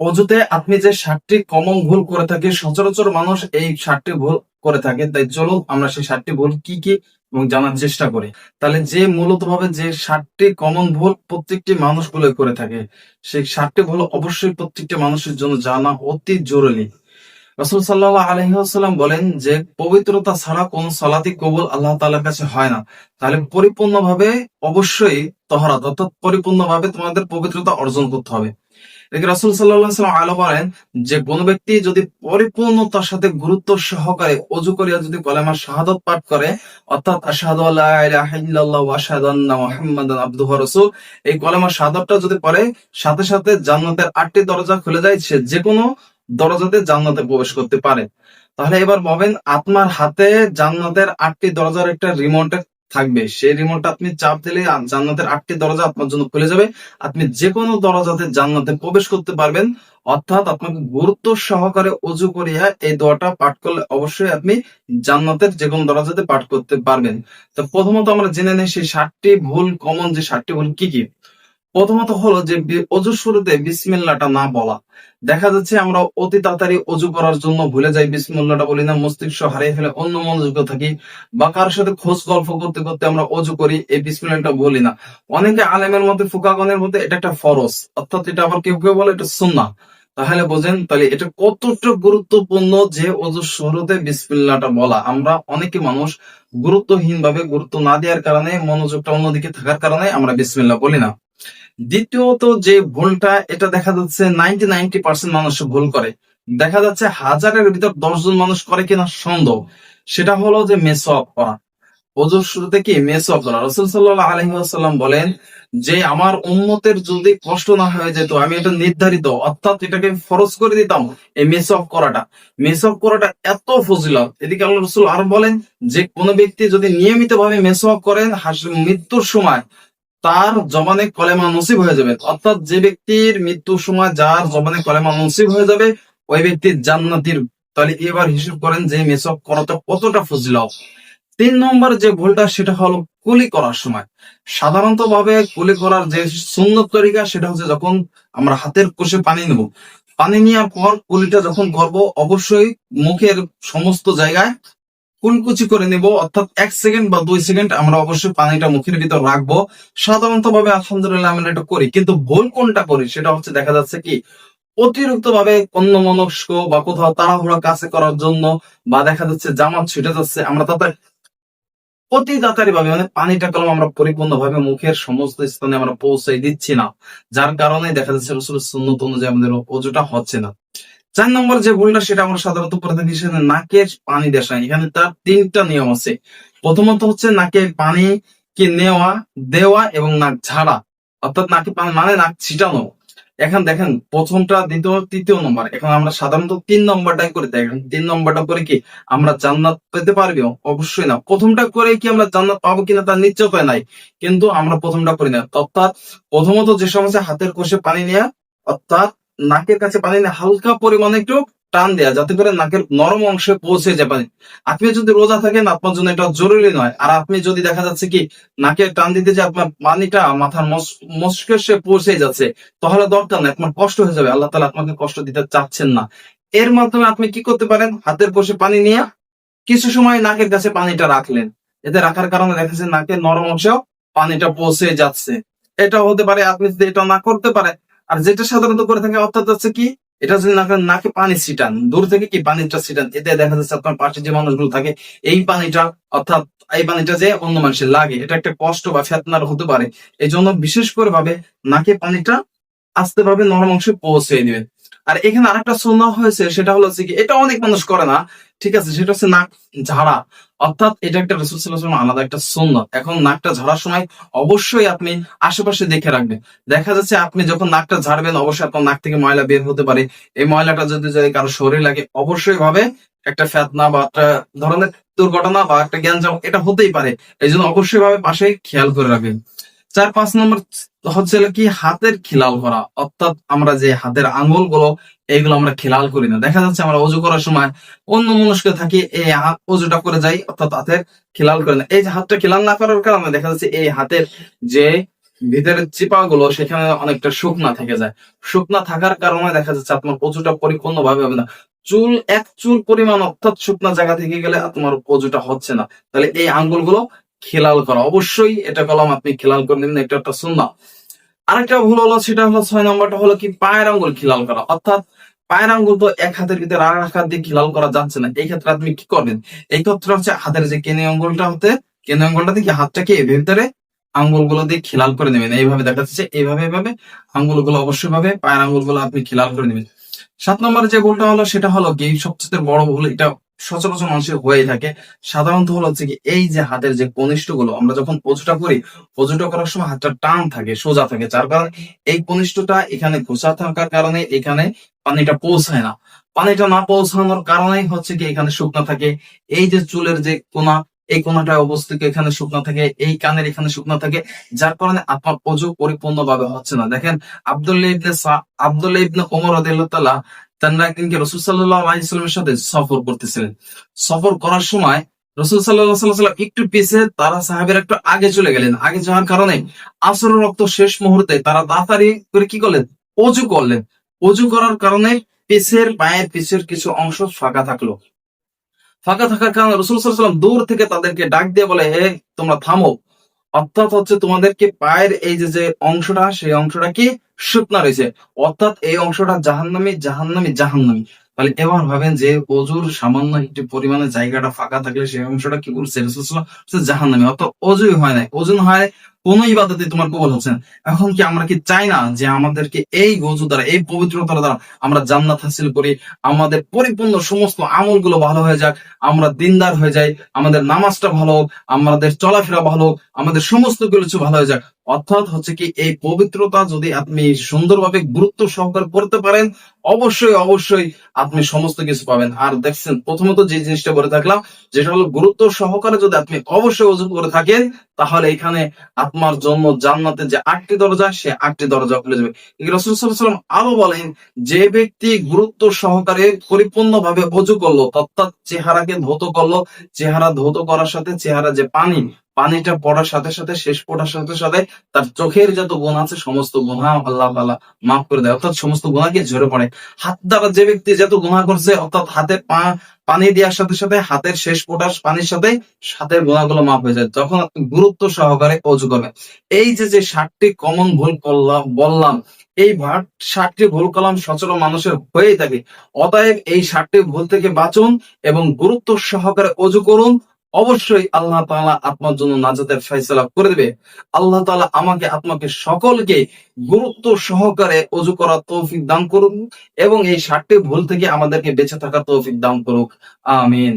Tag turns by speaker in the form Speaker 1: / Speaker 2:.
Speaker 1: অজুতে আপনি যে ষাটটি কমন ভুল করে থাকে, সচরাচর মানুষ এই ষাটটি ভুল করে থাকে। তাই চলুন আমরা সেই ষাটটি ভুল কি কি এবং জানার চেষ্টা করি। তাহলে যে মূলত ভাবে যে ষাটটি কমন ভুল প্রত্যেকটি মানুষগুলো করে থাকে, সেই ষাটটি ভুল অবশ্যই প্রত্যেকটি মানুষের জন্য জানা অতি জরুরি। রসুল সাল্লাহ আলহিহাস্লাম বলেন যে, পবিত্রতা ছাড়া কোন সলাতি কবুল আল্লাহ তাআলার কাছে হয় না। তাহলে পরিপূর্ণভাবে অবশ্যই তহরাত, অর্থাৎ পরিপূর্ণভাবে তোমাদের পবিত্রতা অর্জন করতে হবে। রাসুল সাল্লাম আলো বলেন যে, কোন ব্যক্তি যদি পরিপূর্ণতার সাথে গুরুত্ব সহকারে অজু করিয়া যদি কলেমা শাহাদত পাঠ করে, অর্থাৎ মুহাম্মাদান আবদুহু রাসূল, এই কলেমা শাহাদতটা যদি পড়ে, সাথে সাথে জান্নাতের আটটি দরজা খুলে যায়, সে যে কোনো দরজাতে জান্নাতে প্রবেশ করতে পারে। তাহলে এবার ভাবেন আপনার হাতে জান্নাতের আটটি দরজার একটা রিমোট থাকবে। সেই রিমোটটা আপনি চাপ দিলে জান্নাতের আটটি দরজা আপনার জন্য খুলে যাবে। আপনি যে কোনো দরজাতে জান্নাতে প্রবেশ করতে পারবেন। অর্থাৎ আপনাকে গুরুত্ব সহকারে অজু করিয়া এই দোয়াটা পাঠ করলে অবশ্যই আপনি জান্নাতের যে কোনো দরজাতে পাঠ করতে পারবেন। তো প্রথমত আমরা জেনে নেই সেই ষাটটি ভুল কমন যে ষাটটি ভুল কি কি? প্রথমত হলো যে অজুর শুরুতে বিসমিল্লাটা না বলা। দেখা যাচ্ছে আমরা অতি তাড়াতাড়ি অজু করার জন্য ভুলে যাই বিসমিল্লাটা বলি না, মস্তিষ্ক হারিয়ে ফেলে অন্য মনোযোগ থাকি বা কারোর সাথে খোঁজ গল্প করতে করতে আমরা অজু করি, এই বিসমিল্লাটা বলি না। অনেকে আলেমের মধ্যে ফুকাগনের মধ্যে এটা একটা ফরজ, অর্থাৎ এটা আবার কেউ কেউ বলে এটা সুন্নাহ। তাহলে বোঝেন, তাহলে এটা কতটা গুরুত্বপূর্ণ যে অজুর শুরুতে বিসমিল্লাটা বলা। আমরা অনেকে মানুষ গুরুত্বহীন ভাবে গুরুত্ব না দেওয়ার কারণে, মনোযোগটা অন্যদিকে থাকার কারণে আমরা বিসমিল্লা বলি না। দ্বিতীয়ত যে ভুলটা, এটা দেখা যাচ্ছে নাইনটি নাইনটি পার্সেন্ট মানুষ ভুল করে। দেখা যাচ্ছে হাজারের ভিতর দশজন মানুষ করে কিনা সন্দেহ। সেটা হলো যে মেস অফ করা। কি অফ করা? রসুল সাল্লাহ আলহিহাসাল্লাম বলেন যে, আমার যদি কষ্ট না হয়ে যেত, আমি এটা নির্ধারিত, অর্থাৎ এটাকে ফরজ করে দিতাম, এই মেস অফ করাটা। মেস অফ করাটা এত ফজিলত। এদিকে আল্লাহ রসুল আরও বলেন যে, কোন ব্যক্তি যদি নিয়মিত ভাবে মেস অফ করেন মৃত্যুর সময় তার জবানে কলেমা নসিব হয়ে যাবে। অর্থাৎ যে ব্যক্তির মৃত্যুর সময় যার জবানে কলেমা নসিব হয়ে যাবে, ওই ব্যক্তির জান্নাতির তাহলে এবার হিসেব করেন যে মেসক করাটা কতটা ফজিলত। তিন নম্বর যে ভুলটা, সেটা হলো কুলি করার সময়। সাধারণত ভাবে কুলি করার যে সুন্দর তরিকা, সেটা হচ্ছে যখন আমরা হাতের কোষে পানি নেব। পানি নেওয়ার পর কুলিটা যখন করব অবশ্যই মুখের সমস্ত জায়গায় কুলকুচি করে নিব? অর্থাৎ এক সেকেন্ড বা দুই সেকেন্ড আমরা অবশ্যই পানিটা মুখের ভিতর রাখব। সাধারণত ভাবে আলহামদুলিল্লাহ আমরা এটা করি, কিন্তু ভুল কোনটা করি সেটা হচ্ছে দেখা যাচ্ছে কি অতিরিক্ত ভাবে অন্য মনস্ক বা কোথাও তাড়াহুড়া কাছে করার জন্য বা দেখা যাচ্ছে জামাত ছুটে যাচ্ছে, আমরা তাতে অতি তাড়াতাড়ি ভাবে মানে পানিটা কলম আমরা পরিপূর্ণ ভাবে মুখের সমস্ত স্থানে আমরা পৌঁছে দিচ্ছি না। যার কারণে দেখা যাচ্ছে অনুযায়ী আমাদের অজুটা হচ্ছে না। চার নম্বর যে ভুলটা, সেটা আমরা সাধারণত করে থাকি সেটা নাকের পানি দেশা এখানে তার তিনটা নিয়ম আছে। প্রথমত হচ্ছে নাকের পানি কি নেওয়া, দেওয়া এবং নাক ঝাড়া। অর্থাৎ নাকে পানি মানে নাক ছিটানো। এখন দেখেন, প্রথমটা, দ্বিতীয়, তৃতীয় নম্বর। এখন আমরা সাধারণত তিন নম্বরটাই করে এখন তিন নম্বরটা করে কি আমরা জান্নাত পেতে পারবি? অবশ্যই না। প্রথমটা করে কি আমরা জান্নাত পাবো কিনা তার নিশ্চয়তা নাই। কিন্তু আমরা প্রথমটা করি না। অর্থাৎ প্রথমত যে সমস্যা হাতের কোষে পানি নেওয়া অর্থাৎ নাকের কাছে পানি নিয়ে হালকা পরিমাণে একটু টান দেয়া, যাতে করে নাকের নরম অংশে পৌঁছে যায় পানি। আপনি যদি রোজা থাকেন, আপনার জন্য এটা জরুরি নয়। আর আপনি যদি দেখা যাচ্ছে কি, নাকের টান দিতে যে আপনার পানিটা মাথার মস- মস্তিষ্কে পৌঁছে যাচ্ছে, তাহলে দরকার নেই, আপনার কষ্ট হয়ে যাবে। আল্লাহ তালা আপনাকে কষ্ট দিতে চাচ্ছেন না। এর মাধ্যমে আপনি কি করতে পারেন? হাতের কোষে পানি নিয়ে কিছু সময় নাকের কাছে পানিটা রাখলেন। এতে রাখার কারণে দেখা যাচ্ছে নাকের নরম অংশেও পানিটা পৌঁছে যাচ্ছে। এটা হতে পারে, আপনি যদি এটা না করতে পারে আর যেটা সাধারণত করে থাকে অর্থাৎ হচ্ছে কি, এটা যদি নাকে পানি ছিটান, দূর থেকে কি পানিটা ছিটান, এতে দেখা যাচ্ছে আপনার পাশে যে মানুষগুলো থাকে, এই পানিটা অর্থাৎ এই পানিটা যে অন্য মানুষের লাগে, এটা একটা কষ্ট বা ফেতনার হতে পারে। এই জন্য বিশেষ করে ভাবে নাকে পানিটা আস্তে ভাবে নরম অংশে পৌঁছে দিবেন। আর এখানে আরেকটা সুন্নাহ হয়েছে, সেটা হলো কি, এটা অনেক মানুষ করে না ঠিক আছে, সেটা হচ্ছে নাক ঝাড়া। অর্থাৎ এটা একটা রসুল ওয়াসাল্লাম আলাদা একটা সুন্নাত। এখন নাকটা ঝাড়ার সময় অবশ্যই আপনি আশেপাশে দেখে রাখবেন। দেখা যাচ্ছে আপনি যখন নাকটা ঝাড়বেন, অবশ্যই আপনার নাক থেকে ময়লা বের হতে পারে। এই ময়লাটা যদি যদি কারও শরীর লাগে, অবশ্যই ভাবে একটা ফেতনা বা একটা ধরনের দুর্ঘটনা বা একটা জ্ঞান জ্ঞানজাম এটা হতেই পারে। এই জন্য অবশ্যই ভাবে পাশে খেয়াল করে রাখবেন। চার, পাঁচ নম্বর হচ্ছে কি? হাতের খিলাল করা। অর্থাৎ আমরা যে হাতের আঙ্গুলগুলো এইগুলো আমরা খিলাল করি না? দেখা যাচ্ছে আমরা অজু করার সময় অন্য মনস্ক থাকি এই হাত অজুটা করে যাই, অর্থাৎ হাতের খিলাল করে না। এই যে হাতটা খিলাল না করার কারণে দেখা যাচ্ছে এই হাতের যে ভিতরের চিপা গুলো সেখানে অনেকটা শুকনা থেকে যায়। শুকনা থাকার কারণে দেখা যাচ্ছে আপনার অজুটা পরিপূর্ণ ভাবে হবে না। চুল, এক চুল পরিমাণ অর্থাৎ শুকনা জায়গা থেকে গেলে তোমার অজুটা হচ্ছে না। তাহলে এই আঙ্গুলগুলো খেলাল করা? অবশ্যই এটা কলম আপনি খেলাল করে নেবেন এটা একটা সুন্না আরেকটা ভুল হলো, সেটা হলো ছয় নম্বরটা হলো কি? পায়ের আঙ্গুল খিলাল করা? অর্থাৎ পায়ের আঙ্গুল তো এক হাতের ভিতরে আর এক হাত দিয়ে খিলাল করা যাচ্ছে না? এই ক্ষেত্রে আপনি কি করবেন? এই ক্ষেত্রে হচ্ছে হাতের যে কেনে আঙ্গুলটা হতে, কেনে আঙ্গুলটা দিয়ে হাতটাকে ভিতরে আঙ্গুলগুলো দিয়ে খিলাল করে নেবেন? এইভাবে দেখা যাচ্ছে এইভাবে এইভাবে আঙ্গুলগুলো অবশ্যই ভাবে পায়ের আঙ্গুলগুলো আপনি খিলাল করে নেবেন। সাত নম্বরে যে গোলটা হলো সেটা হলো কি? সবচেয়ে বড় ভুল এটা সচরাচর মানুষের হয়ে থাকে। সাধারণত হলো হচ্ছে কি এই যে হাতের যে কনিষ্ঠগুলো আমরা যখন পজুটা করি পজুটা করার সময় হাতটা টান থাকে, সোজা থাকে, যার কারণে এই কনিষ্ঠটা এখানে ঘোষা থাকার কারণে এখানে পানিটা পৌঁছায় না। পানিটা না পৌঁছানোর কারণেই হচ্ছে কি এখানে শুকনা থাকে। এই যে চুলের যে কোনা এই কোনাটা অবস্থিত, এখানে শুকনা থাকে, এই কানের এখানে শুকনা থাকে, যার কারণে আপনার অজু পরিপূর্ণ ভাবে হচ্ছে না। দেখেন, আব্দুল্লাহ ইবনে আব্দুল্লাহ ইবনে ওমর রাদিয়াল্লাহু তাআলা তারা একদিনকে রসুল সাল্লাহ আলাইসাল্লামের সাথে সফর করতেছিলেন। সফর করার সময় রসুল সাল্লাহ একটু পিছে তারা সাহেবের একটু আগে চলে গেলেন। আগে যাওয়ার কারণে আসর রক্ত শেষ মুহূর্তে তারা তাড়াতাড়ি করে কি করলেন? অজু করলেন। অজু করার কারণে পিছের পায়ের পিছের কিছু অংশ ফাঁকা থাকল। ফাঁকা থাকার কারণে রসুল সাল্লাম দূর থেকে তাদেরকে ডাক দিয়ে বলে, হে, তোমরা থামো। অর্থাৎ হচ্ছে তোমাদেরকে পায়ের এই যে যে অংশটা, সেই অংশটা কি? শুকনা রয়েছে। অর্থাৎ এই অংশটা জাহান্নামি জাহান্নামি জাহান্নামি। তাহলে এবার ভাবেন যে অজুর সামান্য একটি পরিমাণে জায়গাটা ফাঁকা থাকলে সেই অংশটা কি রসুল্লাহ জাহান্নামি। অর্থাৎ অজুই হয় না ওজন হয় কোন ইবাদতে তোমার কবল হচ্ছে না। এখন কি আমরা কি চাই না যে আমাদেরকে এই গজু দ্বারা, এই পবিত্রতার দ্বারা আমরা জান্নাত হাসিল করি? আমাদের পরিপূর্ণ সমস্ত আমলগুলো ভালো হয়ে যাক, আমরা দিনদার হয়ে যাই, আমাদের নামাজটা ভালো হোক, আমাদের চলাফেরা ভালো হোক, আমাদের সমস্ত কিছু ভালো হয়ে যাক। অর্থাৎ হচ্ছে কি এই পবিত্রতা যদি আপনি সুন্দরভাবে গুরুত্ব সহকারে করতে পারেন, অবশ্যই অবশ্যই আপনি সমস্ত কিছু পাবেন। আর দেখছেন, প্রথমত যে জিনিসটা বলে থাকলাম, যেটা হলো গুরুত্ব সহকারে যদি আপনি অবশ্যই অজু করে থাকেন তাহলে এখানে আপনার জন্য জান্নাতের যে আটটি দরজা, সে আটটি দরজা খুলে যাবে। রসুলাম আরও বলেন, যে ব্যক্তি গুরুত্ব সহকারে পরিপূর্ণভাবে অজু করল, অর্থাৎ চেহারাকে ধৌত করল, চেহারা ধৌত করার সাথে চেহারা যে পানি পানিটা পড়ার সাথে সাথে, শেষ পড়ার সাথে সাথে তার চোখের যত গুণ আছে, সমস্ত গুণা আল্লাহ তাআলা মাফ করে দেয়। অর্থাৎ সমস্ত গুণাকে ঝরে পড়ে। হাত দ্বারা যে ব্যক্তি যত গুণা করছে, অর্থাৎ হাতে পা, পানি দেওয়ার সাথে সাথে হাতের শেষ ফোটার পানির সাথে হাতের গুণাগুলো মাফ হয়ে যায় তখন আপনি গুরুত্ব সহকারে অজু করবেন। এই যে যে ষাটটি কমন ভুল করলাম, বললাম, এই ভাট ষাটটি ভুল কলাম সচল মানুষের হয়েই থাকে। অতএব এই ষাটটি ভুল থেকে বাঁচুন এবং গুরুত্ব সহকারে অজু করুন। অবশ্যই আল্লাহ তালা আপনার জন্য নাজাতের ফেসলা করে দেবে। আল্লাহ তালা আমাকে, আপনাকে সকলকে গুরুত্ব সহকারে অজু করার তৌফিক দান করুন এবং এই ষাটটি ভুল থেকে আমাদেরকে বেঁচে থাকার তৌফিক দান করুক। আমিন।